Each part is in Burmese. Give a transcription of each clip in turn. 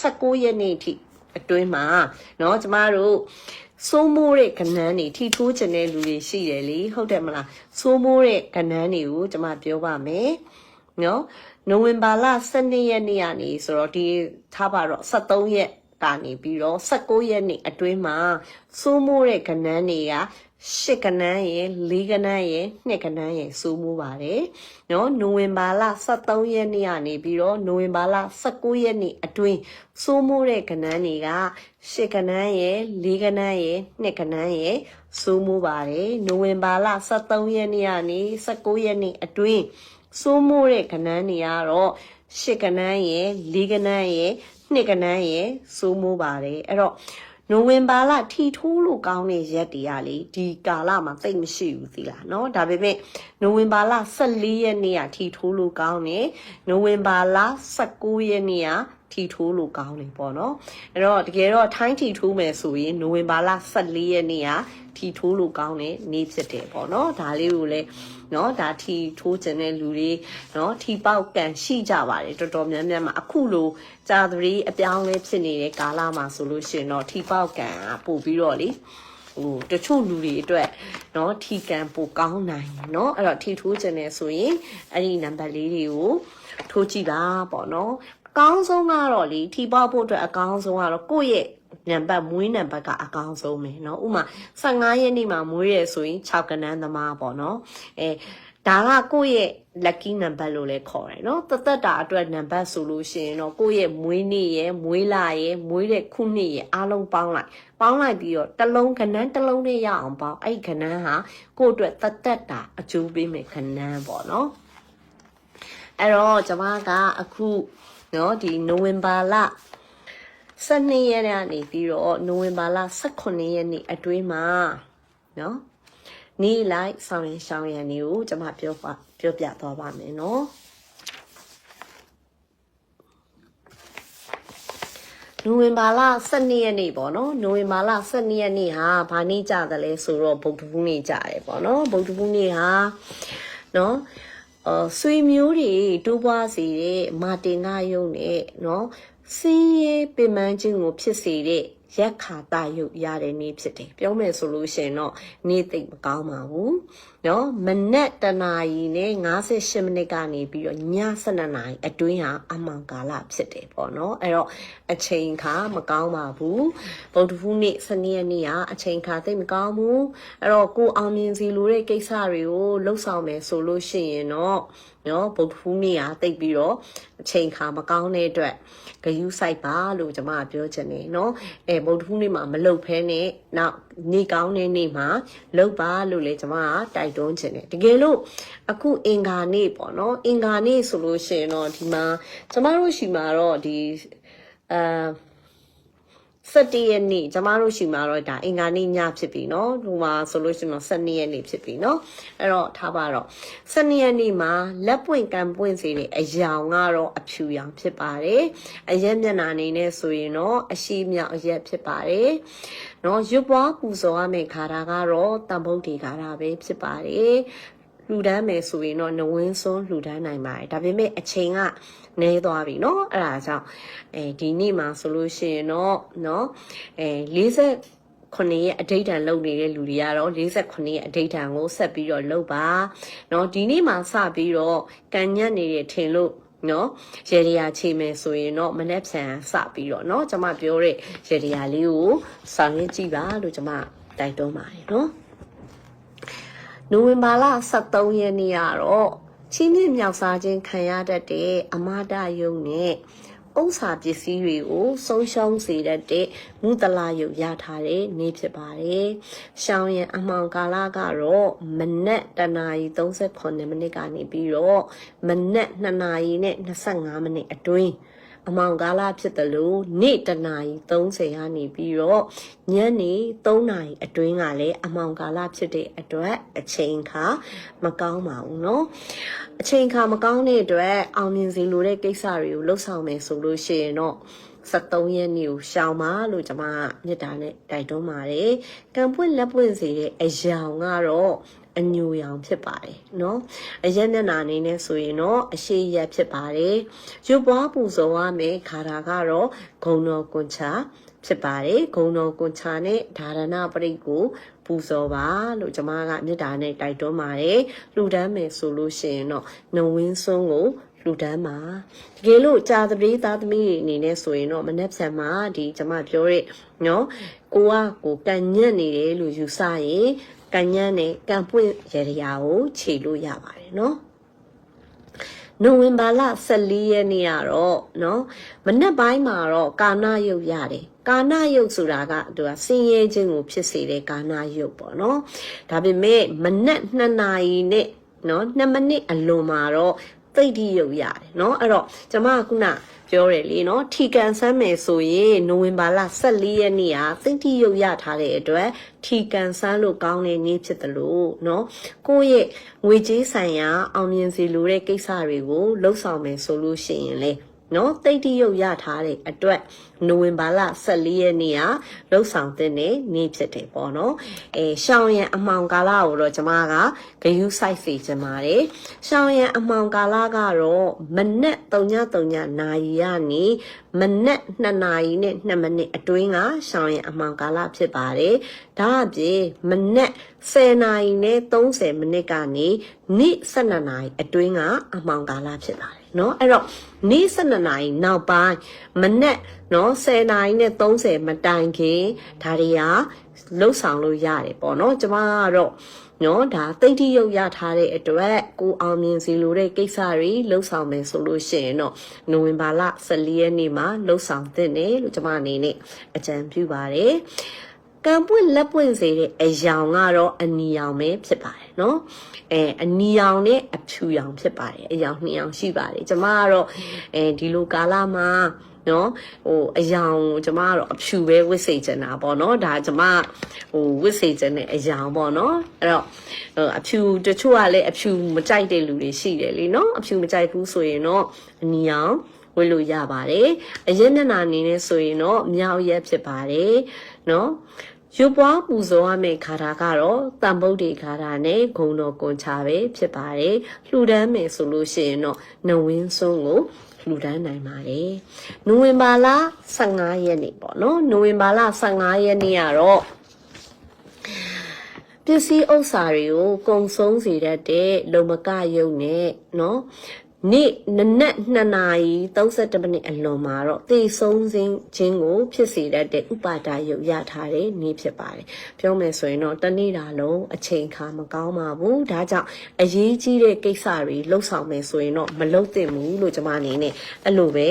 16ရက်နေ့ထိအတွင်းမှာเนาะကျမတို့စိုးမိုးတဲ့ကဏ္ဍတွေထိထိုးခြင်းတဲ့လူတွေရှိတယ်လေဟုတ်တယ်မလားစိုးမိုးတဲ့ကဏ္ဍတွေကိုကျမပြောပါမယ်နော်နိုဝင်ဘာလ12ရက်နေ့ကနေဆိုတော့ဒီထားပါတော့73ရက်ကနေပြီးတော့16ရက်နေ့အတွင်းမှာစိုးမိုးတဲ့ကဏ္ဍတွေက ရှစ်ကဏ္ဍရဲ့လေးကဏ္ဍရဲ့နှစ်ကဏ္ဍရဲ့စိုးမိုးပါတယ်နော်နိုဝင်ဘာလ23ရက်နေ့ကနေပြီးတော့နိုဝင်ဘာလ19ရက်နေ့အတွင်းစိုးမိုးတဲ့ကဏ္ဍတွေကရှစ်ကဏ္ဍရဲ့လေးကဏ္ဍရဲ့နှစ်ကဏ္ဍရဲ့စိုးမိုးပါတယ်နိုဝင်ဘာလ23ရက်နေ့ကနေ19ရက်နေ့အတွင်းစိုးမိုးတဲ့ကဏ္ဍတွေကတော့ရှစ်ကဏ္ဍရဲ့လေးကဏ္ဍရဲ့နှစ်ကဏ္ဍရဲ့စိုးမိုးပါတယ်အဲ့တော့ နိုဝင်ဘာလထီထိုးလို့ကောင်းတဲ့ရက်တွေကလေဒီကာလမှာသိပ်မရှိဘူးသီလားเนาะဒါပေမဲ့နိုဝင်ဘာလ14ရက်နေ့ကထီထိုးလို့ကောင်းတယ်နိုဝင်ဘာလ19ရက်နေ့က ထီထိုးလို့ကောင်းတယ်ပေါ့နော်အဲ့တော့တကယ်တော့ထိုင်းထီထိုးမယ်ဆိုရင်နိုဝင်ဘာလ14ရက်နေ့ကထီထိုးလို့ကောင်းတဲ့နေ့ဖြစ်တယ်ပေါ့နော်ဒါလေးကိုလည်းเนาะဒါထီထိုးခြင်းတဲ့လူတွေเนาะထီပေါက်ကန်ရှိကြပါတယ်တော်တော်များများမှာအခုလိုကြာသတိအပြောင်းလဲဖြစ်နေတဲ့ကာလမှာဆိုလို့ရှိရင်တော့ထီပေါက်ကန်ကပို့ပြီးတော့လေဟိုတချို့လူတွေအတွက်เนาะထီကန်ပိုကောင်းနိုင်เนาะအဲ့တော့ထီထိုးခြင်းနဲ့ဆိုရင်အဲ့ဒီနံပါတ်လေးတွေကိုထိုးကြည့်ပါပေါ့เนาะ အကောင်းဆုံးကတော့လေထီပေါက်ဖို့အတွက်အကောင်းဆုံးကတော့ကိုယ့်ရဲ့နံပါတ်မွေးနံပါတ်ကအကောင်းဆုံးပဲเนาะဥမာ15ရက်နေ့မှာမွေးရဆိုရင်6ကနန်းသမားပေါ့เนาะအဲဒါကကိုယ့်ရဲ့ lucky number လို့လည်းခေါ်တယ်เนาะတသက်တာအတွက်နံပါတ်ဆိုလို့ရှိရင်တော့ကိုယ့်ရဲ့မွေးနေ့ရယ်မွေးလရယ်မွေးတဲ့ခုနှစ်ရယ်အားလုံးပေါင်းလိုက်ပေါင်းလိုက်ပြီးတော့တစ်လုံးခဏန်းတစ်လုံးနဲ့ရအောင်ပေါင်းအဲ့ဒီခဏန်းဟာကိုယ့်အတွက်တသက်တာအကျိုးပေးမယ်ခဏန်းပေါ့เนาะအဲ့တော့ကျွန်မကအခု နော်ဒီနိုဝင်ဘာလ12ရက်နေ့ကနေပြီးတော့နိုဝင်ဘာလ18ရက်နေ့အတွင်းမှာနော်နေလိုက်ဆောင်ရင်ရှောင်းရံတွေကိုကျွန်မပြောပါပြောပြသွားပါမယ်နော်နိုဝင်ဘာလ12ရက်နေ့ပေါ့နော်နိုဝင်ဘာလ12ရက်နေ့ဟာဘာနေ့ကြသလဲဆိုတော့ဗုဒ္ဓဘုနေ့ကြတယ်ပေါ့နော်ဗုဒ္ဓဘုနေ့ဟာနော် အော်ဆွေမျိုးတွေတိုးပွားစေတဲ့မာတင်ကယုံနဲ့နော်စင်းရဲပင်ပန်းခြင်းကိုဖြစ်စေတဲ့ရက်ခါတရုပ်ရတဲ့နေ့ဖြစ်တယ်ပြောမယ်ဆိုလို့ရှိရင်တော့နေ့သိပ်မကောင်းပါဘူးနော်မနက်တနာရီနဲ့58မိနစ်ကနေပြီးတော့ည7နာရီအတွင်းဟာအမှန်ကာလဖြစ်တယ်ပေါ့နော်အဲ့တော့အချိန်ခါမကောင်းပါဘူးဗုဒ္ဓဟူးနေ့စနေရက်နေ့ကအချိန်ခါသိမကောင်းဘူးအဲ့တော့ကိုအောင်မြင်စီလိုတဲ့ကိစ္စတွေကိုလှုပ်ဆောင်မယ်ဆိုလို့ရှိရင်တော့နော်ဗုဒ္ဓဟူးနေ့ကတိတ်ပြီးတော့အချိန်ခါမကောင်းတဲ့အတွက်ဂယုစိုက်ပါလို့ကျွန်မပြောချင်တယ်နော်အဲဗုဒ္ဓဟူးနေ့မှာမလုပ်ဖဲနဲ့နောက်နေကောင်းတဲ့နေ့မှာလုပ်ပါလို့လည်းကျွန်မကတိုက်တွန်းချင်တယ်တကယ်လို့အခုအင်္ဂါနေ့ပေါ့နော်အင်္ဂါနေ့ဆိုလို့ရှိရင်တော့ဒီမှာကျွန်မတို့ရှိမှာတော့ဒီအာ 17ရက်နေ့ကျမတို့ရှိမှာတော့ဒါအင်္ဂါနေ့ညဖြစ်ပြီเนาะဟိုမှာဆိုလို့ရှိရင်တော့12ရက်နေ့ဖြစ်ပြီเนาะအဲ့တော့ထားပါတော့12ရက်နေ့မှာလက်ပွင့်ကံပွင့်စေတဲ့အယောင်ကတော့အဖြူရောင်ဖြစ်ပါတယ်အရက်မျက်နှာအနေနဲ့ဆိုရင်တော့အရှိမြောက်အရက်ဖြစ်ပါတယ်เนาะရွပ်ပွားပူဇော်ရမယ့်ခါတာကတော့တန်ဖုတ်ဒီခါတာပဲဖြစ်ပါတယ် လှူဒန်းမယ်ဆိုရင်တော့နဝင်းစွန်းလှူဒန်းနိုင်ပါတယ်ဒါပေမဲ့အချိန်ကနဲသွားပြီเนาะအဲ့ဒါကြောင့်အဲဒီနေ့မှာဆိုလို့ရှိရင်တော့เนาะအဲ40ခုနှစ်ရဲ့အဋိဌံလုံနေတဲ့လူတွေကတော့48ရဲ့အဋိဌံကိုဆက်ပြီးတော့လုပ်ပါเนาะဒီနေ့မှာစပြီးတော့ကန်ညက်နေတဲ့ထင်လို့နော်ရေဒီယာချိန်မယ်ဆိုရင်တော့မနေ့ဖြန်စပြီးတော့เนาะကျွန်မပြောတဲ့ရေဒီယာလေးကိုဆောင်ရင်းကြည့်ပါလို့ကျွန်မတိုက်တွန်းပါတယ်เนาะ နိုဝင်ဘာလ23ရက်နေ့ကတော့ချင်းမြင့်မြောက်စားခြင်းခံရတတ်တဲ့အမာဒယုံနဲ့ဥစ္စာပစ္စည်းတွေကိုဆုံးရှုံးစေတတ်တဲ့မုတလာယုတ်ရထားတဲ့နေ့ဖြစ်ပါတယ်။ရှောင်းရင်အမှောင်ကာလကတော့မနက်တနာရီ38မိနစ်ကနေပြီးတော့မနက်2နာရီနဲ့25မိနစ်အတွင်း အမောင်ကာလဖြစ်တယ်လို့နေ့တနာရီ30ကနေပြီးတော့ညနေ3နာရီအတွင်းကလည်းအမောင်ကာလဖြစ်တဲ့အတွက်အချိန်ခါမကောင်းပါဘူးเนาะအချိန်ခါမကောင်းတဲ့အတွက်အောင်မြင်စေလိုတဲ့ကိစ္စတွေကိုလှုပ်ဆောင်မယ်ဆိုလို့ရှိရင်တော့73ရက်နေ့ကိုရှောင်ပါလို့ကျွန်မမြစ်တာနဲ့တိုက်တွန်းပါတယ်။ကံပွင့်လက်ပွင့်စေတဲ့အယောင်ကတော့ အ အညိုရောင်ဖြစ်ပါတယ်เนาะအရက်မျက်နှာအနေနဲ့ဆိုရင်တော့အရှိရက်ဖြစ်ပါတယ်ရုပ်ပွားပူဇော်ရမယ်ခါတာကတော့ဂုံတော်ကွန်ချာဖြစ်ပါတယ်ဂုံတော်ကွန်ချာနဲ့ဓာရဏပရိတ်ကိုပူဇော်ပါလို့ကျွန်မကမေတ္တာနဲ့တိုက်တွန်းပါတယ်လှူဒန်းမယ်ဆိုလို့ရှိရင်တော့နဝင်းစွန်းကိုလူတန်းမှာတကယ်လို့ကြာသပတေးသားသမီးတွေအနေနဲ့ဆိုရင်တော့မနှက်ဖြန်မှာဒီကျွန်မပြောတဲ့နော်ကိုကကိုကန်ညက်နေတယ်လို့ယူဆရင် ကန်ညက်နဲ့ကန်ပွင့်ရရာကိုခြေလို့ရပါတယ်နော်နိုဝင်ဘာလ14ရက်နေ့ကတော့เนาะမနက်ပိုင်းမှာတော့ကာနာယုတ်ရတယ်ကာနာယုတ်ဆိုတာကသူကစင်ရဲခြင်းကိုဖြစ်စေတဲ့ကာနာယုတ်ပေါ့เนาะဒါပေမဲ့မနက်2နာရီနဲ့เนาะ2မိနစ်အလွန်မှာတော့ သိတိယုတ်ရတယ်เนาะအဲ့တော့ကျွန်မကခုနပြောတယ်လေနော်ထီကန်ဆန်းမယ်ဆိုရင်နိုဝင်ဘာလ14ရက်နေ့ဟာသိတိယုတ်ရထားတဲ့အတွက်ထီကန်ဆန်းလို့ကောင်းတဲ့နေ့ဖြစ်တယ်လို့နော်ကိုယ့်ရဲ့ငွေကြေးဆိုင်ရာအောင်မြင်စေလိုတဲ့ကိစ္စတွေကိုလှုပ်ဆောင်မယ်ဆိုလို့ရှိရင်လေ နော်တိတ်တိယုတ်ရထားတဲ့အတွက်နိုဝင်ဘာလ14ရက်နေ့ကလှုပ်ဆောင်တဲ့နေ့ဖြစ်တယ်ပေါ့နော်အဲရှောင်းရံအမှောင်ကာလကိုတော့ကျွန်မကဂယုစိုက်စီချင်ပါတယ်ရှောင်းရံအမှောင်ကာလကတော့မနက်3:3နာရီကနေမနက်2နာရီနဲ့2မိနစ်အတွင်းကရှောင်းရံအမှောင်ကာလဖြစ်ပါတယ်ဒါအပြင်မနက်10နာရီနဲ့30မိနစ်ကနေနေ့12နာရီအတွင်းကအမှောင်ကာလဖြစ်ပါတယ် เนาะအဲ့တော့နေ့12နာရီနောက်ပိုင်းမနက်เนาะ10နာရီနဲ့30မတိုင်ခင်ဒါတွေကလှုပ်ဆောင်လို့ရတယ်ပေါ့เนาะကျမကတော့နော်ဒါတိတ်တိရုပ်ရထားတဲ့အတွက်ကိုအောင်မြင်စီလိုတဲ့ကိစ္စတွေလှုပ်ဆောင်မယ်ဆိုလို့ရှိရင်တော့နိုဝင်ဘာလ14ရက်နေ့မှာလှုပ်ဆောင်သင့်တယ်လို့ကျွန်မအနေနဲ့အကြံပြုပါတယ် ကံပွင့်လက်ပွင့်စေတဲ့အယောင်ကတော့အနီရောင်ပဲဖြစ်ပါတယ်နော်အဲအနီရောင်နဲ့အဖြူရောင်ဖြစ်ပါတယ်အယောင်နှစ်ယောင်ရှိပါတယ်ကျမကတော့အဲဒီလိုကာလမှာနော်ဟိုအယောင်ကျမကတော့အဖြူပဲဝစ်စေချင်တာပေါ့နော်ဒါကျမဟိုဝစ်စေချင်တဲ့အယောင်ပေါ့နော်အဲ့တော့အဖြူတချို့ကလည်းအဖြူမကြိုက်တဲ့လူတွေရှိတယ်လीနော်အဖြူမကြိုက်ဘူးဆိုရင်တော့အနီရောင်ဝစ်လို့ရပါတယ်အရင်မျက်နှာအနေနဲ့ဆိုရင်တော့မြောက်ရက်ဖြစ်ပါတယ် နော်ရုပ်ပွားပူဇော်ရမယ့်ခါတာကတော့တန်ဗုဒ္ဓေခါတာနဲ့ဂုံတော်ကွန်ချပဲဖြစ်ပါတယ်လှူဒန်းမယ်ဆိုလို့ရှိရင်တော့နှဝင်းဆုံးကိုလှူဒန်းနိုင်ပါတယ်။နိုဝင်ဘာလ15ရက်နေ့ပေါ့နော်။နိုဝင်ဘာလ15ရက်နေ့ကတော့ပစ္စည်းဥစ္စာတွေကိုကုံဆုံးစေတတ်တဲ့လုံမကယုံနဲ့နော် နေ့နနက်2နာရီ32မိနစ်အလွန်မှာတော့တေဆုံးခြင်းချင်းကို ဖြစ်စေတတ်တဲ့ဥပါဒါယုတ်ရထားတဲ့နေ့ဖြစ်ပါတယ်။ပြောမယ်ဆိုရင်တော့တနေ့တာလုံးအချိန်ခါမကောင်းပါဘူး။ဒါကြောင့်အရေးကြီးတဲ့ကိစ္စတွေလှုပ်ဆောင်မယ်ဆိုရင်တော့မလုပ်သင့်ဘူးလို့ကျွန်မအနေနဲ့အဲ့လိုပဲ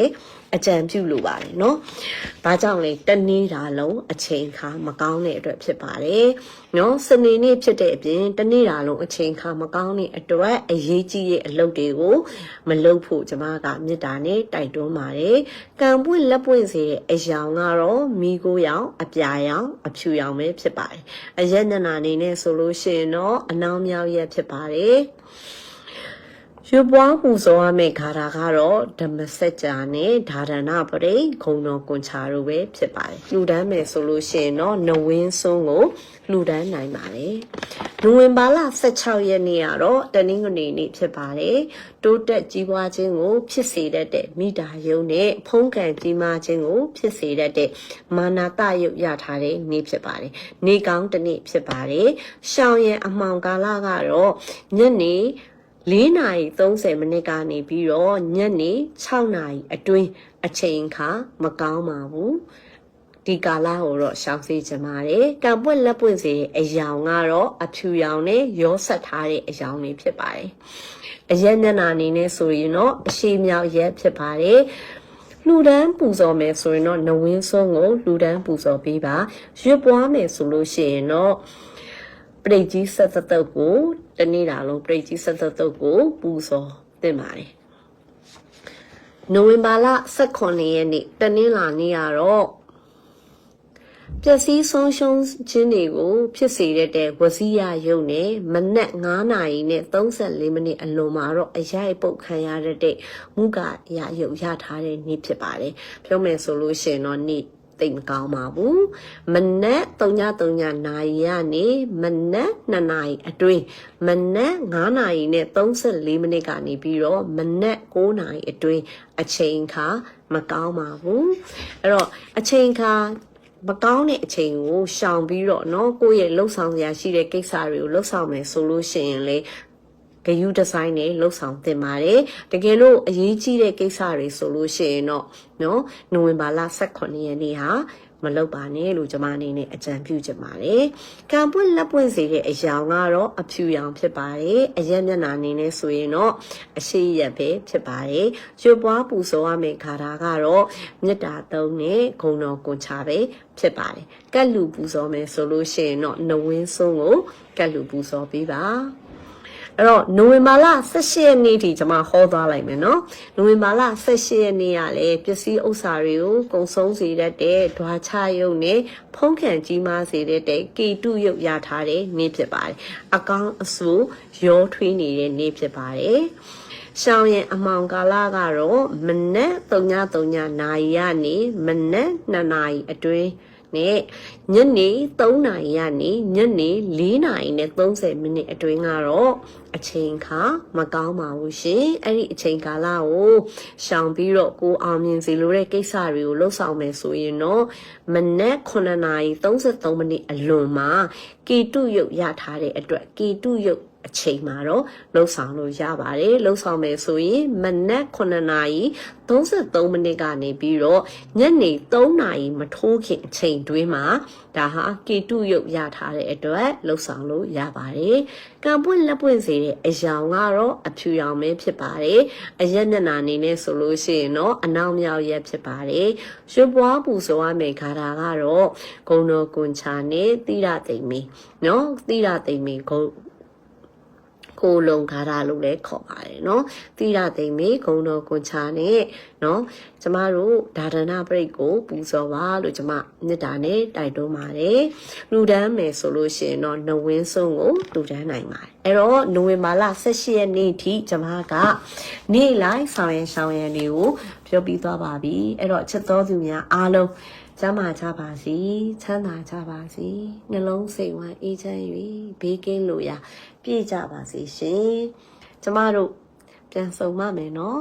အကြံပြုလိုပါတယ်เนาะ။ဘာကြောင့်လဲတနေ့တာလုံးအချိန်ခါမကောင်းတဲ့အတွက်ဖြစ်ပါတယ်။เนาะစနေနေ့ဖြစ်တဲ့အပြင်တနေ့တာလုံးအချိန်ခါမကောင်းတဲ့အတွက်အရေးကြီးတဲ့အလုပ်တွေကိုမလုပ်ဖို့ကျွန်မကမေတ္တာနဲ့တိုက်တွန်းပါတယ်။ကံပွင့်လက်ပွင့်စေတဲ့အယောင်ကတော့မိကိုရောင်အပြာရောင်အဖြူရောင်ပဲဖြစ်ပါတယ်။အရက်နနာအနေနဲ့ဆိုလို့ရှိရင်တော့အနောင်မြောက်ရက်ဖြစ်ပါတယ်။ ရွပွားပူဇော်ရမယ့်ခါတာကတော့ဓမ္မစကြာနဲ့ဓာရဏပရိဂုံတော်ကွန်ချာတို့ပဲဖြစ်ပါတယ်။လူဒန်းမယ်ဆိုလို့ရှိရင်တော့နဝင်းစွန်းကိုလူဒန်းနိုင်ပါတယ်။နိုဝင်ဘာလ16ရက်နေ့ကတော့တနင်္ဂနွေနေ့ဖြစ်ပါတယ်။တိုးတက်ကြီးပွားခြင်းကိုဖြစ်စေတတ်တဲ့မိတာယုံနဲ့ဖုံးကန်ကြီးမားခြင်းကိုဖြစ်စေတတ်တဲ့မာနာတယုတ်ရထားတဲ့နေ့ဖြစ်ပါတယ်။နေ့ကောင်းတစ်နေ့ဖြစ်ပါတယ်။ရှောင်းရံအမှောင်ကာလကတော့ညနေ 4နာရီ30မိနစ်ကနေပြီးတော့ညနေ6နာရီအတွင်းအချိန်ခါမကောင်းပါဘူးဒီကာလကိုတော့ရှောင်စေချင်ပါတယ်ကံပွင့်လက်ပွင့်စေတဲ့အယောင်ကတော့အဖြူရောင်နဲ့ရောဆက်ထားတဲ့အယောင်တွေဖြစ်ပါတယ်အရက်မျက်နှာအနေနဲ့ဆိုရင်တော့အရှိမြောက်ရက်ဖြစ်ပါတယ်လူဒန်းပူဇော်မယ်ဆိုရင်တော့နဝင်းဆုံးကိုလူဒန်းပူဇော်ပေးပါရွတ်ပွားမယ်ဆိုလို့ရှိရင်တော့ ပရိတ်ကြီးဆက်သက်သက်ကိုတနေ့တာလုံးပရိတ်ကြီးဆက်သက်သက်ကိုပူဇော်သင့်ပါတယ်နိုဝင်ဘာလ18ရက်နေ့တနင်္လာနေ့ကတော့ပျက်စီးဆုံးရှုံးခြင်းတွေကိုဖြစ်စေတဲ့ဝစီယယုံနဲ့မနက်9နာရီနဲ့34မိနစ်အလွန်မှာတော့အရိုက်ပုတ်ခံရတဲ့မုကရယုံရထားတဲ့နေ့ဖြစ်ပါတယ်ပြောမယ်ဆိုလို့ရှိရင်တော့နေ့ တိတ်မကောင်းပါဘူးမနက်3:30နာရီကနေမနက်2နာရီအတွင်းမနက်9နာရီနဲ့34မိနစ်ကနေပြီးတော့မနက်9နာရီအတွင်းအချိန်ခါမကောင်းပါဘူးအဲ့တော့အချိန်ခါမကောင်းတဲ့အချိန်ကိုရှောင်ပြီးတော့เนาะကိုယ့်ရဲ့လှုပ်ဆောင်စရာရှိတဲ့ကိစ္စတွေကိုလှုပ်ဆောင်မယ်ဆိုလို့ရှိရင်လေ ဂယုဒီဇိုင်းနဲ့လှုပ်ဆောင်သင်ပါတယ်တကယ်လို့အရေးကြီးတဲ့ကိစ္စတွေဆိုလို့ရှိရင်တော့နော်နိုဝင်ဘာလ18ရက်နေ့ဟာမလုပ်ပါနဲ့လို့ကျွန်မအနေနဲ့အကြံပြုချင်ပါတယ်။ကံပွင့်လက်ပွင့်စေတဲ့အရာကတော့အဖြူရောင်ဖြစ်ပါတယ်။အရက်မျက်နှာအနေနဲ့ဆိုရင်တော့အရှိရက်ပဲဖြစ်ပါတယ်။ရွပွားပူဇော်ရမယ့်ခါတာကတော့မေတ္တာသုံးနဲ့ဂုဏ်တော်ကွန်ချပဲဖြစ်ပါတယ်။ကတ်လူပူဇော်မယ်ဆိုလို့ရှိရင်တော့နဝင်းဆုံးကိုကတ်လူပူဇော်ပေးပါ။ အဲ့တော့နိုဝင်ဘာလ18ရက်နေ့ထိကျွန်မဟောသွားလိုက်မယ်နော်နိုဝင်ဘာလ18ရက်နေ့ကလည်းပစ္စည်းဥစ္စာတွေကိုကုံဆုံးစေတတ်တဲ့ဓွာချရုပ်နဲ့ဖုံးခံကြီးမားစေတတ်တဲ့ကေတုရုပ်ရထားတဲ့နေ့ဖြစ်ပါတယ်အကောင်းအဆိုးရောထွေးနေတဲ့နေ့ဖြစ်ပါတယ်ရှောင်းရင်အမောင်ကာလကတော့မနက်3:30နာရီကနေမနက်2နာရီအတွင်း နဲ့ညနေ3နာရီကနေညနေ4နာရီနဲ့30မိနစ်အတွင်းကတော့အချိန်ခါမကောင်းပါဘူးရှင်အဲ့ဒီအချိန်ကာလကိုရှောင်ပြီးတော့ကိုအောင်မြင်စီလိုတဲ့ကိစ္စတွေကိုလှုပ်ဆောင်မယ်ဆိုရင်တော့မနက်9နာရီ33မိနစ်အလွန်မှာကီတုရုပ်ရထားတဲ့အတွက်ကီတုရုပ် အချိန်မှာတော့လှုပ်ဆောင်လို့ရပါတယ်လှုပ်ဆောင်မယ်ဆိုရင်မနက်9နာရီ33မိနစ်ကနေပြီးတော့ညနေ3နာရီမထိုးခင်အချိန်တွင်းမှာဒါဟာကေတုရုပ်ရထားတဲ့အတွက်လှုပ်ဆောင်လို့ရပါတယ်ကံပွင့်လက်ပွင့်စေတဲ့အယောင်ကတော့အဖြူရောင်ပဲဖြစ်ပါတယ်အရက်မျက်နှာအနေနဲ့ဆိုလို့ရှိရင်တော့အနောက်မြောက်ရက်ဖြစ်ပါတယ်ရွှေပွားပူဆိုရမယ်ခါတာကတော့ဂုံတော်ကွန်ချာနဲ့တိရသိမ့်မင်းနော်တိရသိမ့်မင်းဂုံ ကိုလုံခါရလို့လည်းခေါ်ပါတယ်နော်တိရသိမ့်မေဂုံတော်ကွန်ချာနဲ့နော်ကျမတို့ဒါဒနာပရိတ်ကိုပူဇော်ပါလို့ကျမမေတ္တာနဲ့တိုက်တွန်းပါတယ်လူဒန်းမယ်ဆိုလို့ရှိရင်တော့နဝင်းဆုံးကိုလူဒန်းနိုင်ပါတယ်အဲ့တော့နိုဝင်ဘာလ18ရက်နေ့ထိကျမကနေ့လိုက်ဆောင်ရန်ရှောင်ရန်တွေကိုပြောပြီးသွားပါပြီအဲ့တော့ချက်တော်သူများအားလုံးကျမ်းမာကြပါစီချမ်းသာကြပါစီနှလုံးစိတ်ဝမ်းအေးချမ်း၍ဘေးကင်းလို့ရ ပြည့်ကြပါစေရှင်ကျမတို့ပြန်ဆုံမမယ်နော်